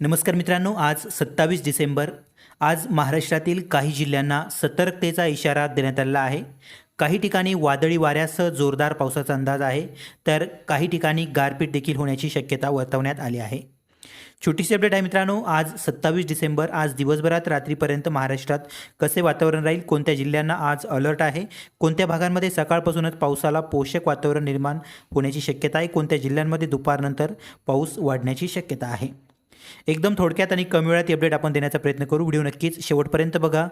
नमस्कार मित्रांनो आज सत्तावीस डिसेंबर. आज महाराष्ट्रातील काही जिल्ह्यांना सतर्कतेचा इशारा देण्यात आलेला आहे. काही ठिकाणी वादळी वाऱ्यासह जोरदार पावसाचा अंदाज आहे तर काही ठिकाणी गारपीट देखील होण्याची शक्यता वर्तवण्यात आली आहे. छोटीशी अपडेट आहे मित्रांनो आज सत्तावीस डिसेंबर आज दिवसभरात रात्रीपर्यंत महाराष्ट्रात कसे वातावरण राहील कोणत्या जिल्ह्यांना आज अलर्ट आहे कोणत्या भागांमध्ये सकाळपासूनच पावसाला पोषक वातावरण निर्माण होण्याची शक्यता आहे कोणत्या जिल्ह्यांमध्ये दुपारनंतर पाऊस वाढण्याची शक्यता आहे. एकदम थोडक्यात आणि कमी वेळात ही अपडेट आपण देण्याचा प्रयत्न करू. व्हिडिओ नक्कीच शेवटपर्यंत बघा.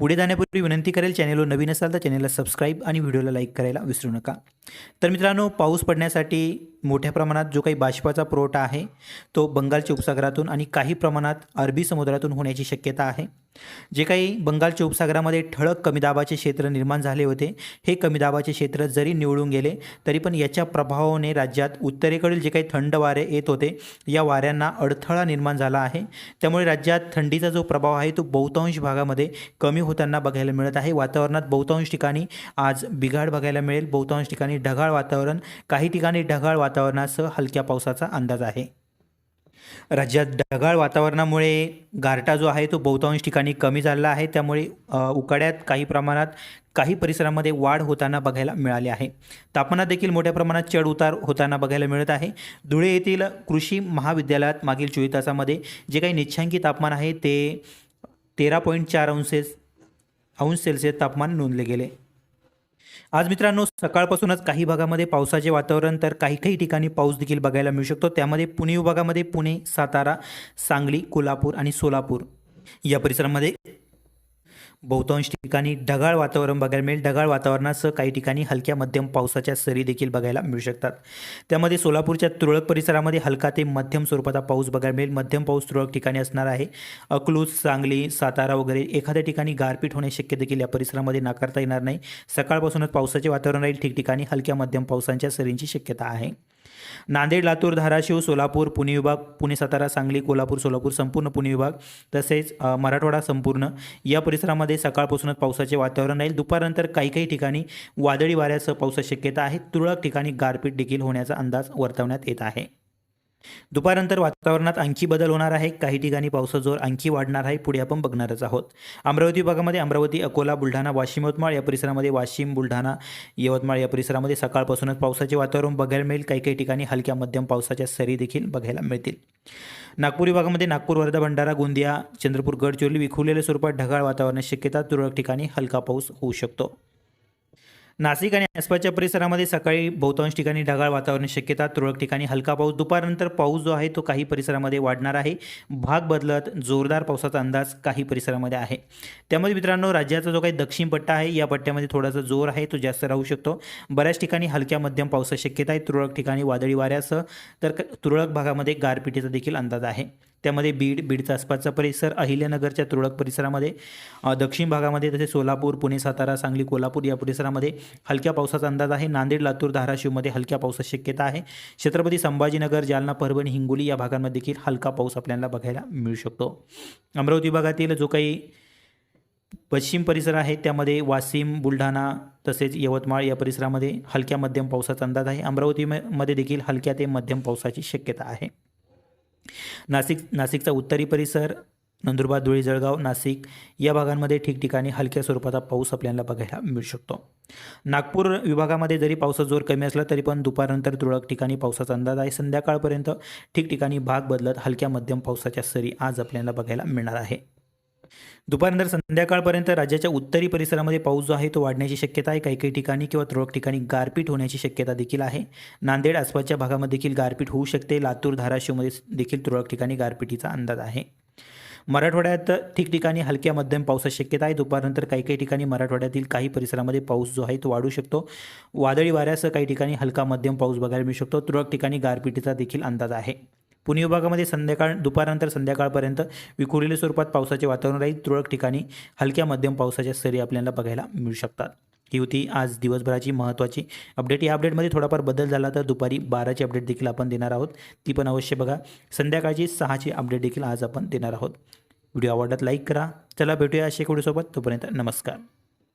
पुढे जाण्यापूर्वी विनंती करेल चॅनेलवर नवीन असाल तर चॅनेलला सबस्क्राईब आणि व्हिडिओला लाईक करायला विसरू नका. तर मित्रांनो पाऊस पडण्यासाठी मोठ्या प्रमाणात जो काही बाष्पाचा पुरवठा आहे तो बंगालच्या उपसागरातून आणि काही प्रमाणात अरबी समुद्रातून होण्याची शक्यता आहे. जे काही बंगालच्या उपसागरामध्ये ठळक कमी दाबाचे क्षेत्र निर्माण झाले होते हे कमी दाबाचे क्षेत्र जरी निवडून गेले तरी पण याच्या प्रभावाने राज्यात उत्तरेकडील जे काही थंड वारे येत होते या वाऱ्यांना अडथळा निर्माण झाला आहे. त्यामुळे राज्यात थंडीचा जो प्रभाव आहे तो बहुतांश भागामध्ये कमी होताना बघायला मिळत आहे. वातावरणात बहुतांश ठिकाणी आज बिघाड बघायला मिळेल. बहुतांश ठिकाणी ढगाळ वातावरण. काही ठिकाणी ढगाळ वातावरणासह हलक्या पावसाचा अंदाज आहे. राज्यात ढगाळ वातावरणामुळे गारटा जो आहे तो बहुतांश ठिकाणी कमी झालेला आहे. त्यामुळे उकाड्यात काही प्रमाणात काही परिसरामध्ये वाढ होताना बघायला मिळाली आहे. तापमानात देखील मोठ्या प्रमाणात चढ उतार होताना बघायला मिळत आहे. धुळे येथील कृषी महाविद्यालयात मागील चोवीस तासामध्ये जे काही निच्छांकी तापमान आहे ते तेरा पॉईंट चार अंशेस अंश सेल्सिअस तापमान नोंदले गेले. आज मित्रांनो सकाळपासूनच काही भागामध्ये पावसाचे वातावरण तर काही काही ठिकाणी पाऊस देखील बघायला मिळू शकतो. त्यामध्ये पुणे विभागामध्ये पुणे सातारा सांगली कोल्हापूर आणि सोलापूर या परिसरामध्ये बहुतांश ठिकाणी ढगाळ वातावरण बघायला मिळेल. ढगाळ वातावरणासह काही ठिकाणी हलक्या मध्यम पावसाच्या सरी देखील बघायला मिळू शकतात. त्यामध्ये सोलापूरच्या तुरळक परिसरामध्ये हलका ते मध्यम स्वरूपाचा पाऊस बघायला मिळेल. मध्यम पाऊस तुरळक ठिकाणी असणार आहे. अकलूज सांगली सातारा वगैरे एखाद्या ठिकाणी गारपीट होणे शक्य देखील या परिसरामध्ये नाकारता येणार नाही. सकाळपासूनच पावसाचे वातावरण राहील. ठिकठिकाणी हलक्या मध्यम पावसांच्या सरींची शक्यता आहे. नांदेड लातूर धाराशिव सोलापूर पुणे विभाग पुणे सातारा सांगली कोल्हापूर सोलापूर संपूर्ण पुणे विभाग तसेच मराठवाडा संपूर्ण. या परिसरामध्ये सकाळपासूनच पावसाचे वातावरण राहील. दुपारनंतर काही काही ठिकाणी वादळी वाऱ्यासह पावसाची शक्यता आहे. तुरळक ठिकाणी गारपीट देखील होण्याचा अंदाज वर्तवण्यात येत आहे. दुपारनंतर वातावरणात आणखी बदल होणार आहे. काही ठिकाणी पावसाचा जोर आणखी वाढणार आहे. पुढे आपण बघणारच आहोत. अमरावती विभागामध्ये अमरावती अकोला बुलढाणा वाशिम यवतमाळ या परिसरामध्ये वाशिम बुलढाणा यवतमाळ या परिसरामध्ये सकाळपासूनच पावसाचे वातावरण बघायला मिळेल. काही काही ठिकाणी हलक्या मध्यम पावसाच्या सरी देखील बघायला मिळतील. नागपूर विभागामध्ये नागपूर वर्धा भंडारा गोंदिया चंद्रपूर गडचिरोली विखुरलेल्या स्वरूपात ढगाळ वातावरणाची शक्यता तुरळक ठिकाणी हलका पाऊस होऊ शकतो. नाशिक आणि आसपासच्या परिसरामध्ये सकाळी बहुतांश ठिकाणी ढगाळ वातावरण शक्यता तुरळक ठिकाणी हलका पाऊस. दुपारनंतर पाऊस जो आहे तो काही परिसरामध्ये वाढणार आहे. भाग बदलत जोरदार पावसाचा अंदाज काही परिसरामध्ये आहे. त्यामध्ये मित्रांनो राज्याचा जो काही दक्षिण पट्टा आहे या पट्ट्यामध्ये थोडासा जोर आहे तो जास्त राहू शकतो. बऱ्याच ठिकाणी हलक्या मध्यम पावसाची शक्यता आहे. तुरळक ठिकाणी वादळी वाऱ्यासह तर क- तुरळक भागामध्ये गारपिटीचा देखील अंदाज आहे. त्यामध्ये बीड बीडचा आसपासचा परिसर अहिल्यानगरच्या तुरळक परिसरामध्ये दक्षिण भागामध्ये तसे सोलापूर पुणे सातारा सांगली कोल्हापूर या परिसरामध्ये हलक्या पावसाचा अंदाज आहे. नांदेड लातूर धाराशिवमध्ये हलक्या पावसाची शक्यता आहे. छत्रपती संभाजीनगर जालना परभणी हिंगोली या भागांमध्ये देखील हलका पाऊस आपल्याला बघायला मिळू शकतो. अमरावती भागातील जो काही पश्चिम परिसर आहे त्यामध्ये वाशिम बुलढाणा तसेच यवतमाळ या परिसरामध्ये हलक्या मध्यम पावसाचा अंदाज आहे. अमरावतीमध्ये देखील हलक्या ते मध्यम पावसाची शक्यता आहे. नाशिक नाशिकचा उत्तरी परिसर नंदुरबार धुळे जळगाव नाशिक या भागांमध्ये ठिकठिकाणी हलक्या स्वरूपाचा पाऊस आपल्याला बघायला मिळू शकतो. नागपूर विभागामध्ये जरी पावसाचा जोर कमी असला तरी पण दुपारनंतर तुरळक ठिकाणी पावसाचा अंदाज आहे. संध्याकाळपर्यंत ठिकठिकाणी भाग बदलत हलक्या मध्यम पावसाच्या सरी आज आपल्याला बघायला मिळणार आहे. दुपारनंतर संध्याकाळपर्यंत राज्याच्या उत्तरी परिसरामध्ये पाऊस जो आहे तो वाढण्याची शक्यता आहे. काही काही ठिकाणी किंवा तुरळक ठिकाणी गारपीट होण्याची शक्यता देखील आहे. नांदेड आसपासच्या भागामध्ये देखील गारपीट होऊ शकते. लातूर धाराशिवमध्ये देखील तुरळक ठिकाणी गारपिटीचा अंदाज आहे. मराठवाड्यात ठिकठिकाणी हलक्या मध्यम पावसाची शक्यता आहे. दुपारनंतर काही काही ठिकाणी मराठवाड्यातील काही परिसरामध्ये पाऊस जो आहे तो वाढू शकतो. वादळी वाऱ्यासह काही ठिकाणी हलका मध्यम पाऊस बघायला मिळू शकतो. तुरळक ठिकाणी गारपिटीचा देखील अंदाज आहे. पुणे विभागामध्ये संध्याकाळ दुपारनंतर संध्याकाळपर्यंत विखुरलेल्या स्वरूपात पावसाचे वातावरण राहील. तुरळक ठिकाणी हलक्या मध्यम पावसाच्या सरी आपल्याला बघायला मिळू शकतात. ही होती आज दिवसभराची महत्त्वाची अपडेट या अपडेटमध्ये थोडाफार बदल झाला तर दुपारी बाराची अपडेट देखील आपण देणार आहोत. ती पण अवश्य बघा. संध्याकाळची सहाची अपडेट देखील आज आपण देणार आहोत. व्हिडिओ आवडल्यात लाईक करा. चला भेटूया अशा सोबत. तोपर्यंत नमस्कार.